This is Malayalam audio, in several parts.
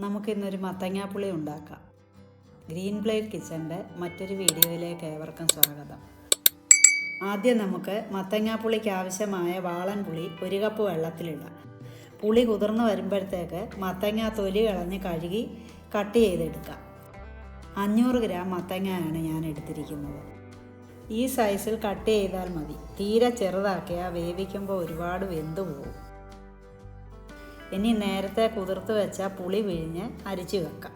നമുക്കിന്നൊരു മത്തങ്ങാപ്പുളി ഉണ്ടാക്കാം. ഗ്രീൻ പ്ലേറ്റ് കിച്ചന്റെ മറ്റൊരു വീഡിയോയിലേക്ക് ഏവർക്കും സ്വാഗതം. ആദ്യം നമുക്ക് മത്തങ്ങാപ്പുളിക്ക് ആവശ്യമായ വാളൻ പുളി ഒരു കപ്പ് വെള്ളത്തിലിടാം. പുളി കുതിർന്നു വരുമ്പോഴത്തേക്ക് മത്തങ്ങ തൊലി കളഞ്ഞ് കഴുകി കട്ട് ചെയ്തെടുക്കാം. അഞ്ഞൂറ് ഗ്രാം മത്തങ്ങയാണ് ഞാൻ എടുത്തിരിക്കുന്നത്. ഈ സൈസിൽ കട്ട് ചെയ്താൽ മതി. തീരെ ചെറുതാക്കിയാൽ വേവിക്കുമ്പോൾ ഒരുപാട് വെന്തു പോകും. ഇനി നേരത്തെ കുതിർത്ത് വെച്ച പുളി പിഴിഞ്ഞ് അരിച്ചു വെക്കാം.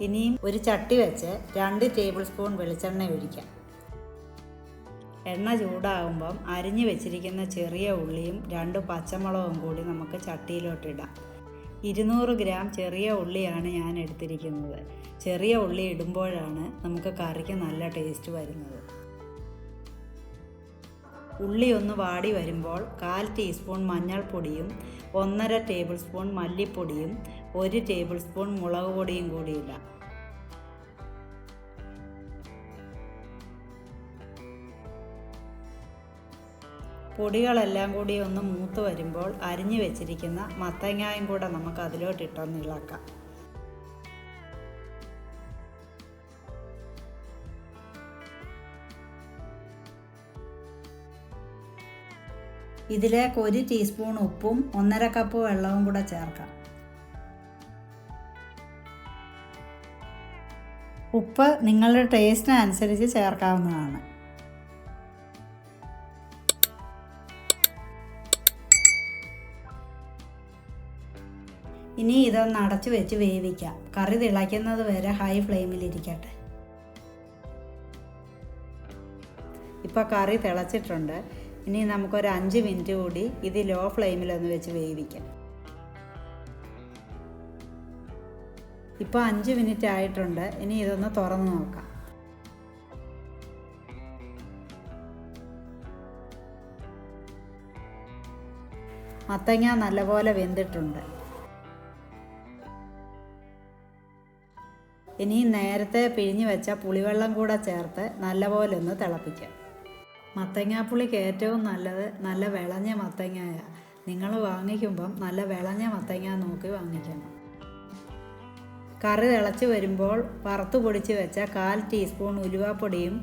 ഇനിയും ഒരു ചട്ടി വെച്ച് രണ്ട് ടേബിൾ സ്പൂൺ വെളിച്ചെണ്ണ ഒഴിക്കാം. എണ്ണ ചൂടാകുമ്പം അരിഞ്ഞു വെച്ചിരിക്കുന്ന ചെറിയ ഉള്ളിയും രണ്ട് പച്ചമുളകും കൂടി നമുക്ക് ചട്ടിയിലോട്ടിടാം. ഇരുന്നൂറ് ഗ്രാം ചെറിയ ഉള്ളിയാണ് ഞാൻ എടുത്തിരിക്കുന്നത്. ചെറിയ ഉള്ളി ഇടുമ്പോഴാണ് നമുക്ക് കറിക്ക് നല്ല ടേസ്റ്റ് വരുന്നത്. ഉള്ളി ഒന്ന് വാടി വരുമ്പോൾ കാൽ ടീസ്പൂൺ മഞ്ഞൾപ്പൊടിയും ഒന്നര ടേബിൾ സ്പൂൺ മല്ലിപ്പൊടിയും ഒരു ടേബിൾ സ്പൂൺ മുളക് പൊടിയും കൂടി ഇടാം. പൊടികളെല്ലാം കൂടി ഒന്ന് മൂത്ത് വരുമ്പോൾ അരിഞ്ഞു വെച്ചിരിക്കുന്ന മത്തങ്ങായും കൂടെ നമുക്ക് അതിലോട്ടിട്ടൊന്ന് ഇളക്കാം. ഇതിലേക്ക് ഒരു ടീസ്പൂൺ ഉപ്പും ഒന്നര കപ്പ് വെള്ളവും കൂടെ ചേർക്കാം. ഉപ്പ് നിങ്ങളുടെ ടേസ്റ്റിനനുസരിച്ച് ചേർക്കാവുന്നതാണ്. ഇനി ഇതൊന്ന് അടച്ചു വെച്ച് വേവിക്കാം. കറി തിളയ്ക്കുന്നത് വരെ ഹൈ ഫ്ലെയിമിലിരിക്കട്ടെ ഇപ്പോൾ കറി തിളച്ചിട്ടുണ്ട്. ഇനി നമുക്കൊരു അഞ്ച് മിനിറ്റ് കൂടി ഇത് ലോ ഫ്ലെയിമിലൊന്ന് വെച്ച് വേവിക്കാം. ഇപ്പോൾ അഞ്ച് മിനിറ്റ് ആയിട്ടുണ്ട്. ഇനി ഇതൊന്ന് തുറന്ന് നോക്കാം. മത്തങ്ങ നല്ലപോലെ വെന്തിട്ടുണ്ട്. ഇനി നേരത്തെ പിഴിഞ്ഞ് വെച്ച പുളിവെള്ളം കൂടെ ചേർത്ത് നല്ലപോലെ ഒന്ന് തിളപ്പിക്കാം. മത്തങ്ങാപ്പുളിക്ക് ഏറ്റവും നല്ലത് നല്ല വിളഞ്ഞ മത്തങ്ങായ. നിങ്ങൾ വാങ്ങിക്കുമ്പം നല്ല വിളഞ്ഞ മത്തങ്ങ നോക്കി വാങ്ങിക്കണം. കറി തിളച്ച് വരുമ്പോൾ വറുത്ത് പൊടിച്ച് വെച്ച കാൽ ടീസ്പൂൺ ഉലുവാപ്പൊടിയും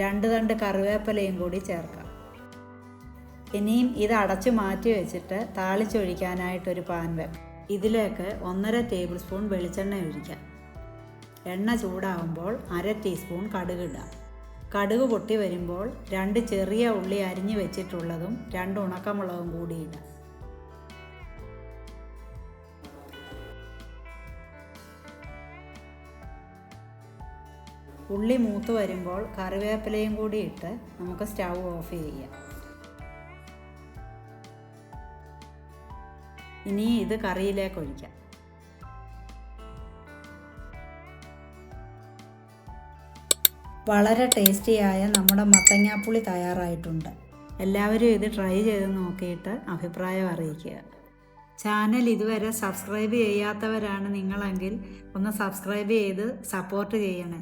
രണ്ട് തണ്ട് കറിവേപ്പിലയും കൂടി ചേർക്കാം. ഇനിയും ഇത് അടച്ചു മാറ്റി വെച്ചിട്ട് താളിച്ചൊഴിക്കാനായിട്ടൊരു പാൻ വെക്കാം ഇതിലേക്ക് ഒന്നര ടേബിൾ സ്പൂൺ വെളിച്ചെണ്ണ ഒഴിക്കാം. എണ്ണ ചൂടാവുമ്പോൾ അര ടീസ്പൂൺ കടുക് ഇടാം. കടുക് പൊട്ടി വരുമ്പോൾ രണ്ട് ചെറിയ ഉള്ളി അരിഞ്ഞു വെച്ചിട്ടുള്ളതും രണ്ട് ഉണക്കമുളകും കൂടി ഇടാം. ഉള്ളി മൂത്ത് വരുമ്പോൾ കറിവേപ്പിലയും കൂടി ഇട്ട് നമുക്ക് സ്റ്റൗ ഓഫ് ചെയ്യാം. ഇനി ഇത് കറിയിലേക്ക് ഒഴിക്കാം. വളരെ ടേസ്റ്റിയായ നമ്മുടെ മത്തങ്ങാപ്പുളി തയ്യാറായിട്ടുണ്ട്. എല്ലാവരും ഇത് ട്രൈ ചെയ്ത് നോക്കിയിട്ട് അഭിപ്രായം അറിയിക്കുക. ചാനൽ ഇതുവരെ സബ്സ്ക്രൈബ് ചെയ്യാത്തവരാണ് നിങ്ങളെങ്കിൽ ഒന്ന് സബ്സ്ക്രൈബ് ചെയ്ത് സപ്പോർട്ട് ചെയ്യണേ.